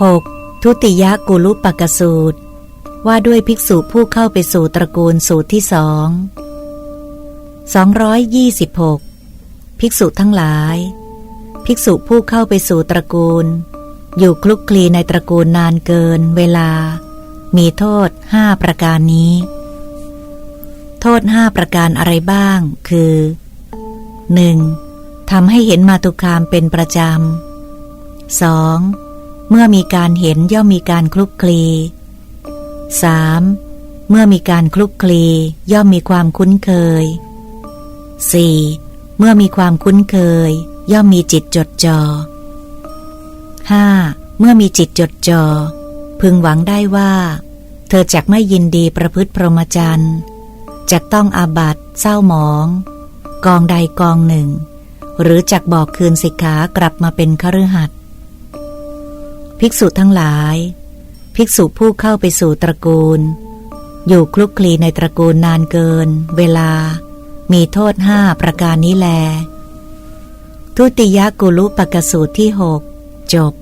6. ทุติยกุลุปกสูตร ว่าด้วยภิกษุผู้เข้าไปสู่ตระกูลสูตรที่สอง226 ภิกษุทั้งหลาย ภิกษุผู้เข้าไปสู่ตระกูล อยู่คลุกคลีในตระกูลนานเกินเวลา มีโทษห้าประการนี้ โทษห้าประการอะไรบ้าง คือ 1. ทำให้เห็นมาตุคามเป็นประจำ 2. เมื่อมีการเห็นย่อมมีการคลุกคลี 3. เมื่อมีการคลุกคลีย่อมมีความคุ้นเคย 4. เมื่อมีความคุ้นเคย ย่อมมีจิตจดจอ่อ 5. เมื่อมีจิตจดจอ่อพึงหวังได้ว่า เธอจักไม่ยินดีประพฤติพรหมจรรย์จักต้องอาบัตเศร้าหมอง กองใดกองหนึ่ง หรือจักบอกคืนสิกขากลับมาเป็นคฤหัสถ์ ภิกษุทั้งหลาย ภิกษุผู้เข้าไปสู่ตระกูล อยู่คลุกคลีในตระกูลนานเกิน เวลา มีโทษห้าประการนี้แล ทุติยกุลุปกสูตรที่หกจบ